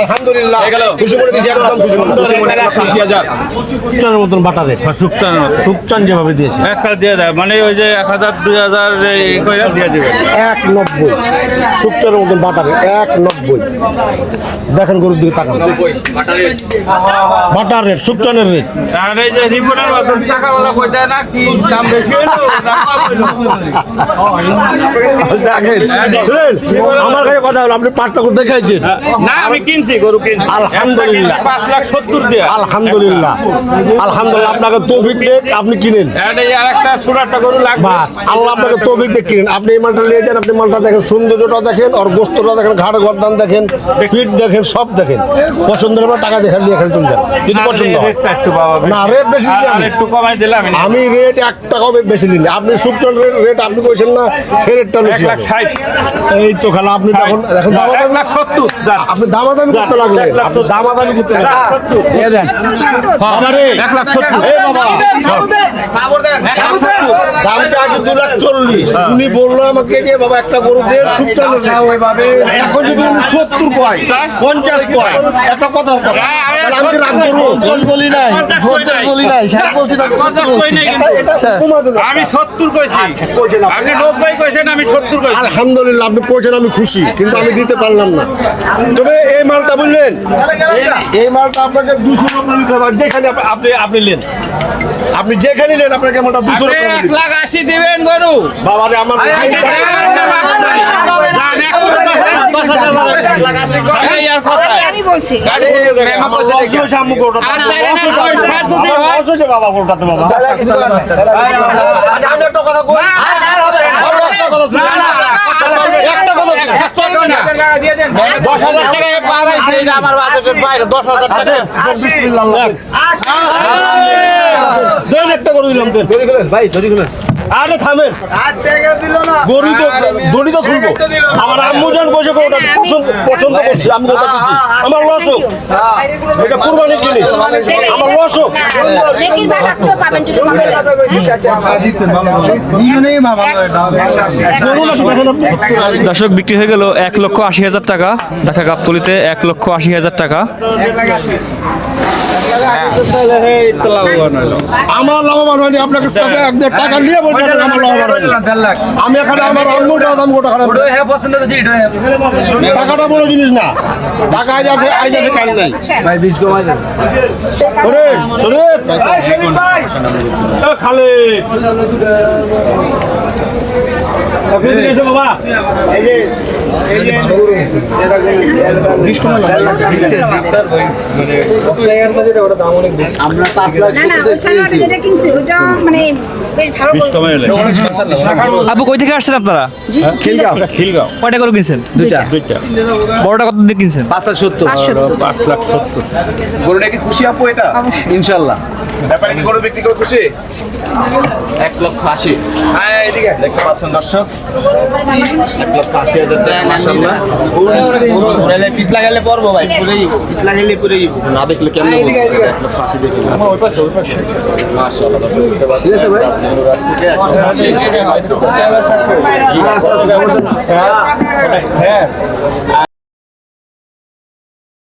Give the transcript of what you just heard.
আলহামদুলিল্লাহ। খুশি করে দিয়েছি একদম খুশি করে খুশি করে আশি হাজার। সুকচানের মতন বাটারে। সুকচান সুকচান যেভাবে দিয়েছে। এক দিয়ে দেয়। মানে ওই যে এক হাজার দুই হাজার দিয়ে দেবে এক নব্বই। সুকচানের মতন বাটারে। এক নব্বই। দেখেন গরুর দিকে তাকান। বাটার। রেট সুকচানের রেট। আর এই যে রিপোর্টার মতন টাকা বলা কই দেয় না? কি দাম বেশি হলো না কম হলো? দেখেন শুনেন আমার কাছে কথা হলো আপনি পাঁচটা করে দেখাইছেন। না আমি কিনছি গরু কিনছি। আলহামদুলিল্লাহ। পাঁচ লাখ সত্তর দিয়ে। আলহামদুলিল্লাহ। আলহামদুলিল্লাহ আপনাকে তৌফিক দেখ আপনি কিনেন। আর এই একটা ছোট একটা গরু লাগবে। বাস আল্লাহ আপনাকে তৌফিক দেখ কিনেন। আপনি এই মালটা নিয়ে যান আপনি মালটা দেখেন সৌন্দর্যটা দেখেন আর গোস্তটা দেখেন গর্দান দেখেন পিঠ দেখেন সব দেখেন। পছন্দ হলে টাকা দেখেন নিয়ে যান। যদি পছন্দ না রেট বেশি আমি একটু কমাই দিলাম আমি রেট এক টাকাও বেশি নিলে আপনি রেট আপনি কইছেন না সে রেটটা বেশি এই তো খেলা আপনি তখন এখন এক সত্তর যান। আপনি দামাদামি করতে লাগলেন। আপনি দামাদামি করতে রে। এক লাখ দামটা আগে দু লাখ চল্লিশ। উনি বলল আমাকে যে বাবা একটা গরু দেড় সুকচন এখন যদি উনি সত্তর কয় পঞ্চাশ কয় একটা কথার কথা। আমি রাগ করব? বলি নাই পঞ্চাশ বলি নাই, ষাট বলছি না পঞ্চাশ কই নাই এটা কিন্তু। এটা কমা দিল আমি সত্তর কইছি। আপনি। আপনি নব্বই কইছেন আমি সত্তর কইছি। আলহামদুলিল্লাহ আপনি কইছেন আমি খুশি কিন্তু আমি দিতে পারলাম না। তবে এই মালটা বললেন এই- মালটা আপনাকে দুশো রুপি নিতে হবে যেখানে আপনি আপনি নেন। আপনি যেখানে নেন আপনাকে মালটা দুশো রুপি এক লাখ আশি দিবেন গরু। বাবা রে আমার ভাই যান, এক লাখ আশি। বলছি হয়। আচ্ছা। দশ হাজার টাকা পার আমার বাইরে, দশ হাজার টাকা। একটা গরু দিলাম দেন ভাই ধরি খুলেন আরে থামেন। গরু তো দড়ি তো খুলবো। আমার আম্মু যান বসে পছন্দ পছন্দ করছি আমি গরুটা দিচ্ছি। আমার লস হোক। এটা কুরবানির জিনিস। আমার লস হোক। দর্শক বিক্রি হয়ে গেল এক লক্ষ আশি হাজার টাকা। ঢাকা গাবতলিতে এক লক্ষ আশি হাজার টাকা। আমার লাভবান হয়নি। আপনাকে টাকা নিয়ে আমি এখানে আমার আম্মুর দাম গোটা খারাপ? টাকাটা বড় জিনিস না। টাকা আজ আছে আজ আছে কাল নাই। ভাই বিশ কমাই দেন ওরে শরীফ। এ আমরা পাঁচ লাখ মানে। আবু কই থেকে আসছেন আপনারা খিলগাঁও। খিলগাঁও, কয়টা করে কিনছেন দুইটা দুইটা। বড়টা কত দিয়ে কিনছেন পাঁচ লাখ সত্তর। পাঁচ লাখ সত্তর। গরুটা কি খুশি আপু এটা ইনশাল্লাহ ব্যাপারে কি গরু বিক্রি করে খুশি? এক লক্ষ আশি। হ্যাঁ এদিকে। দেখতে পাচ্ছেন দর্শক? এক লক্ষ আশি হাজার টাকা মাসাল্লাহ পিস লাগাইলে পড়ব ভাই পুরেই। পিস লাগাইলে পুরেই। না দেখলে কেমন এক লক্ষ আশি দেখে মাসাল্লাহ দর্শক দেখতে পাচ্ছেন? আশি। হ্যাঁ।